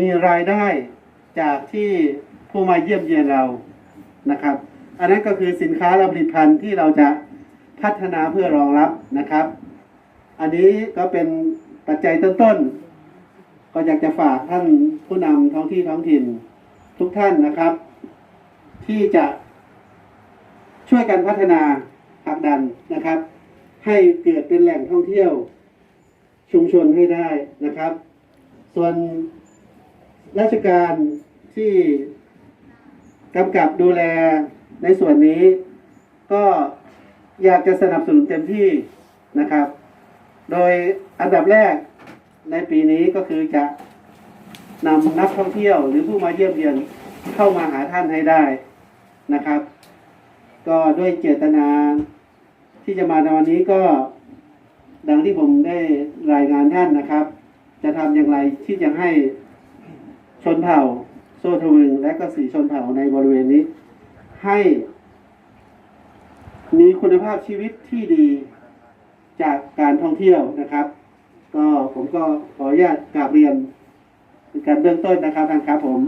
มีรายได้จากที่ผู้มาเยี่ยมเยียนเรานะครับ อันนั้นก็คือสินค้าและผลิตภัณฑ์ที่เราจะพัฒนาเพื่อรองรับนะครับ อันนี้ก็เป็นปัจจัยต้นๆ ก็อยากจะฝากท่านผู้นำท้องที่ท้องถิ่นทุกท่านนะครับ ที่จะช่วยกันพัฒนาผลักดันนะครับ ให้เกิดเป็นแหล่งท่องเที่ยวชุมชนให้ได้นะครับ ส่วน ราชการที่กำกับดูแลในส่วนนี้ ก็อยากจะสนับสนุนเต็มที่นะครับ โดยอันดับแรกในปีนี้ก็คือจะนำนักท่องเที่ยวหรือผู้มาเยี่ยมเยียนเข้ามาหาท่านให้ได้นะครับ ก็ด้วยเจตนาที่จะมาในวันนี้ก็ดังที่ผมได้รายงานท่านนะครับ จะทำอย่างไรที่จะให้ ชนเผ่าโซทวิงและก็สีชนเผ่าในบริเวณนี้ ให้ มีคุณภาพชีวิตที่ดีจากการท่องเที่ยวนะครับ ก็ผมก็ขออนุญาตกราบเรียนเป็นการเบื้องต้นนะครับท่านครับผม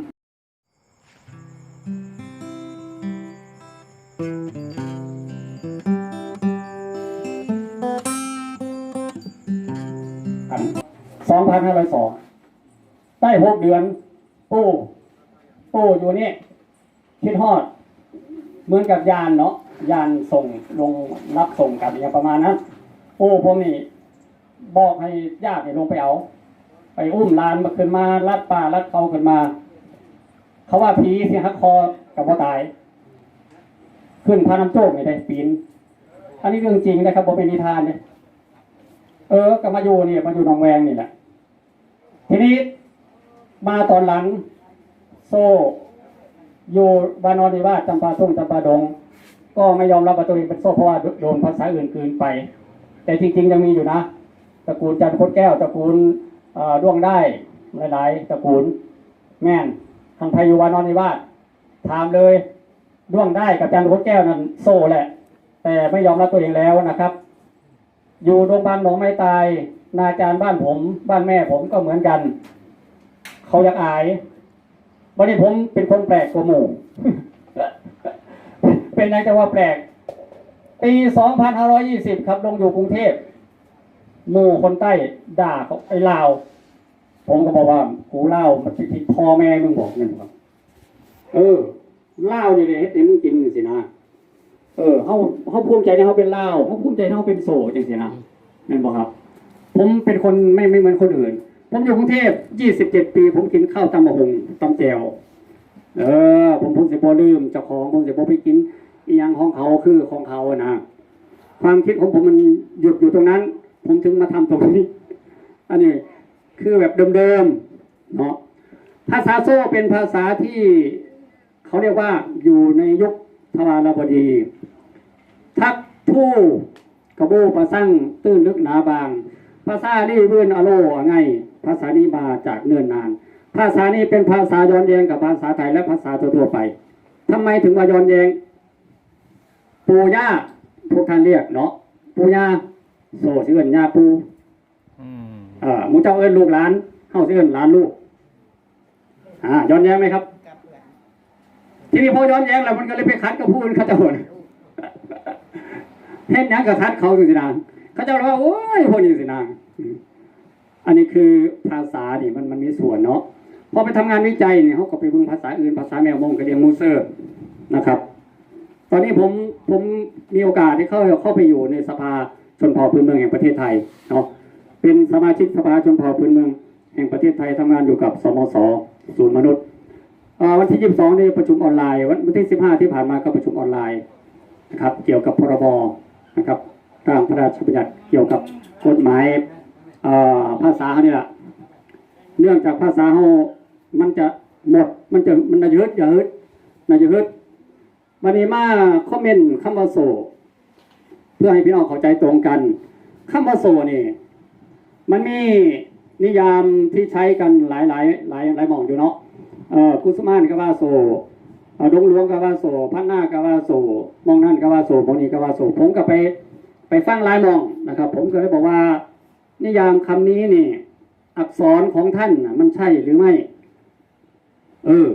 สองพันห้าร้อยสองได้หกเดือน ปูปูอยู่นี่คิดฮอด เหมือนกับยานเนาะยานส่งลงรับส่งกันอย่างประมาณนั้นปูผมนี่บอกให้ญาติลงไปเอา ไปอุ้มลานมาขึ้นมาลัดป่าลัดเขาขึ้นมา เขาว่าผีที่ฮักคอกับพ่ตาย ขึ้นพาน้ำโจกนี่ได้ปีนอันนี้เรื่องจริงนะครับผมเป็นนิทานเนี่ยเออก็มาอยู่นี่มาอยู่หนองแวงนี่แหละทีนี้มาตอนหลัง โซอยู่บานอนิวาสจำปาทุ่งจำปาดง ก็ไม่ยอมรับว่าตัวเองเป็นโซ่เพราะว่าโดนภาษาอื่นกืนไป แต่จริงๆยังมีอยู่นะตระกูลจันทร์คดแก้วตระกูลอ่อด้วงได้หลายๆตระกูลแม่นทางไทยอยู่วานอนนิวาสถามเลยด้วงได้กับจันทร์คดแก้วนั้นโซ่แหละ แต่ไม่ยอมรับตัวเองแล้วนะครับ อยู่โรงพยาบาลหนองไม้ตาย นาจารย์บ้านผม บ้านแม่ผมก็เหมือนกัน เขาอยากอาย วันนี้ผมเป็นคนแปลกกว่าหมู่ เป็นไงจะว่าแปลก ปี 2520 ครับ ลงอยู่กรุงเทพ หมู่คนใต้ด่าเขาไอ้ลาว ผมก็บอกว่า กูเล่ามันผิดพ่อแม่มึงบอกเงินครับ เออเล่าวนี่เลยเฮ็ดให้มึงกินสินะ เออเขาเขาภูมิใจที่เขาเป็นเล่าเขาภูมิใจที่เขาเป็นโสจังสินะนั่นบอกครับ ผมเป็นคนไม่ไม่เหมือนคนอื่น ผมอยู่กรุงเทพ27ปี ผมกินข้าวตำมะฮงตำแจวเออ ผมผมสิบ่ลืมเจ้าของผมสิบ่ไปกินอียังของเขาคือของเขาอะนะความคิดของผมมันหยุดอยู่ตรงนั้น ผมถึงมาทำตรงนี้ อันนี้คือแบบเดิมๆเนาะภาษาโซ่เป็นภาษาที่เขาเรียกว่าอยู่ในยุคทวารบดี ทักผู้กระโบประสั่งตื้นลึกหนาบาง ภาษานี่เวื่อนอโลไง ภาษานี้มาจากเนิ่นนาน ภาษานี้เป็นภาษาย้อนแย้งกับภาษาไทยและภาษาทั่วๆไปทำไมถึงมาย้อนแย้ง ปู่ย่าพวกท่านเรียกเนาะปู่ย่าโซชื่อเอิ้นย่าปู่อืมเอ่อหมูเจ้าเอิ้นลูกหลานเฮาชื่อเอิ้นหลานลูกอ่าย้อนแย้งไหมครับทีนี้พอย้อนแย้งแล้วมันก็เลยไปคัดกับผู้อื่นเขาเจะหนเห็นหยังกับคัดเขาสินะเขาเจะว่าโอ้ยพวกนี้สินะอืม อันนี้คือภาษานี่มันมันมีส่วนเนาะพอไปทำงานวิจัยเนี่ยเขาก็ไปเบิ่งภาษาอื่นภาษาแมวมงก็เรียนมูเซอร์นะครับ ตอนนี้ผมผมมีโอกาสได้เข้าเข้าไปอยู่ในสภาชนเผ่าพื้นเมืองแห่งประเทศไทยเนาะเป็นสมาชิกสภาชนเผ่าพื้นเมือง แห่งประเทศไทยทำงานอยู่กับสมสศูนย์มนุษย์วันที่ 22นี่ประชุมออนไลน์วันวันที่ 15 ที่ผ่านมาก็ประชุมออนไลน์นะครับ เกี่ยวกับพรบนะครับร่างพระราชบัญญัติเกี่ยวกับกฎหมาย ภาษาเขานี่แหละเนื่องจากภาษาเขามันจะหมด มันจะมันจะยึดอย่ายึดน่าจะยึดวันนี้มาคอมเมนต์คำว่าโซ เพื่อให้พี่น้องเข้าใจตรงกันคำว่าโซนี่มันมีนิยามที่ใช้กันหลายหลายหลายหลายมองอยู่เนาะเออกุสมานก็ว่าโซดงหลวงก็ว่าโซพันหน้าก็ว่าโซมองนั่นก็ว่าโซมองนี้ก็ว่าโซผมก็ไปไปฟังหลายมองนะครับ ผมก็เลยบอกว่า นิยามคำนี้นี่ อักษรของท่านมันใช่หรือไม่ เออ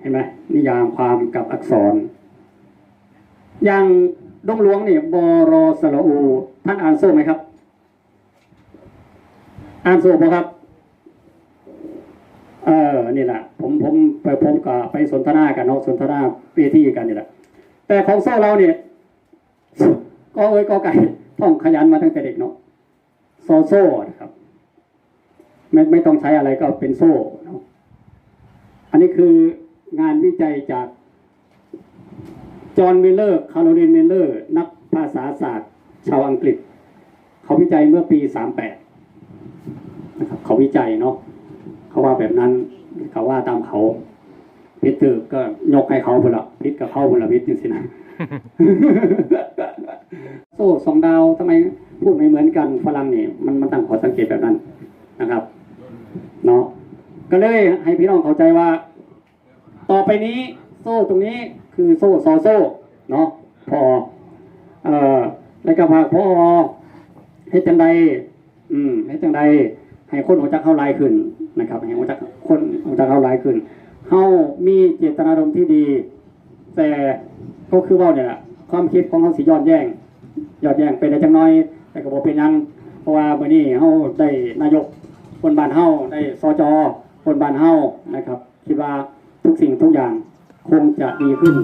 เห็นไหมนิยามความกับอักษร อย่างดงหลวงเนี่ยบรอสระอู ท่านอ่านโซ่ไหมครับ อ่านโซ่ปะครับ เออ นี่แหละ ผมผมไปผมกับไปสนทนากันเนาะสนทนาเวทีกันนี่แหละ แต่ของโซ่เราเนี่ยก็เอ้ยก็ไก่ท่องขยันมาตั้งแต่เด็กเนาะ โซโซ่นะครับไม่ไม่ต้องใช้อะไรก็เป็นโซ่เนาะอันนี้คืองานวิจัยจาก จอห์นมิลเลอร์ คาร์โรลินมิลเลอร์ นักภาษาศาสตร์ ชาวอังกฤษ เขาวิจัยเมื่อปี 38 นะครับ เขาวิจัยเนาะเขาว่าแบบนั้นเขาว่าตามเขาพิษถือก็ยกให้เขาพนละพิษกับเขาพนละพิษจริงๆนะ โซ่สองดาวทำไม พูดไม่เหมือนกันฝรั่งเนี่ยมันมันตั้งขอสังเกตแบบนั้นนะครับเนาะก็เลยให้พี่น้องเข้าใจว่า ต่อไปนี้โซ่ตรงนี้คือโซ่ซอโซ่เนาะพอเอ่อแล้วก็ภาคพอเฮ็ดจังใดอืมเฮ็ดจังใดให้คนหัวจักเข้าลายขึ้นนะครับให้หัวจักคนหัวจักเข้าลายขึ้นเฮามีเจตนารมณ์ที่ดี แต่ก็คือว่าเนี่ยแหละความคิดของเขาสิยอนแย้งยอนแย้งไปได้จังน้อย แต่ก็บ่เป็นยังเพราะว่าเมื่อนี้เฮาได้นายกคนบ้านเฮาได้สจคนบ้านเฮานะครับ คิดว่าทุกสิ่งทุกอย่างคงจะดีขึ้น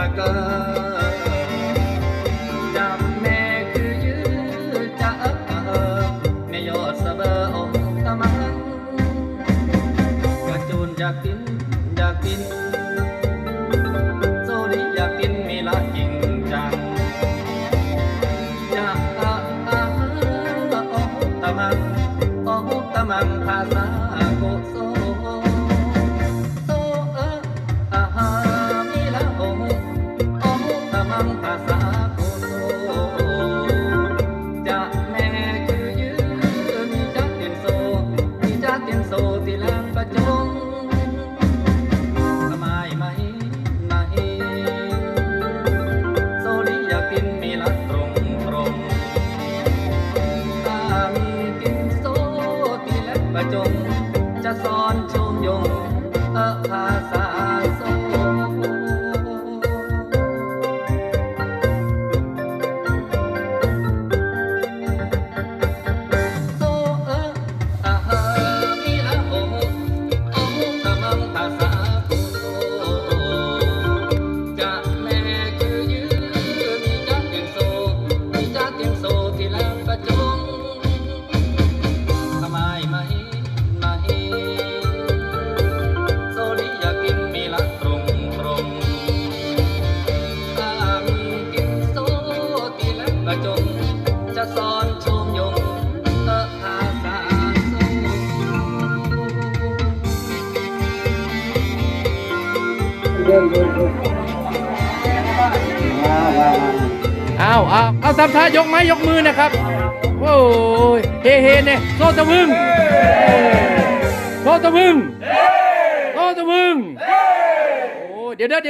ปากกาจับแม่คือยื้อจะเออแม่ยอดสะเบอโอ้ตะมังกระจูนอยากกินอยากกิน แว้าวว้าวว้าวอ้าวอ้าวเอาทำท่ายกไม้ยกมือนะครับ โอ้ยเฮเฮเนี่ยโซตะมึงโซตะมึงโซตะมึงโอ้ยเดี๋ยวเดี๋ยว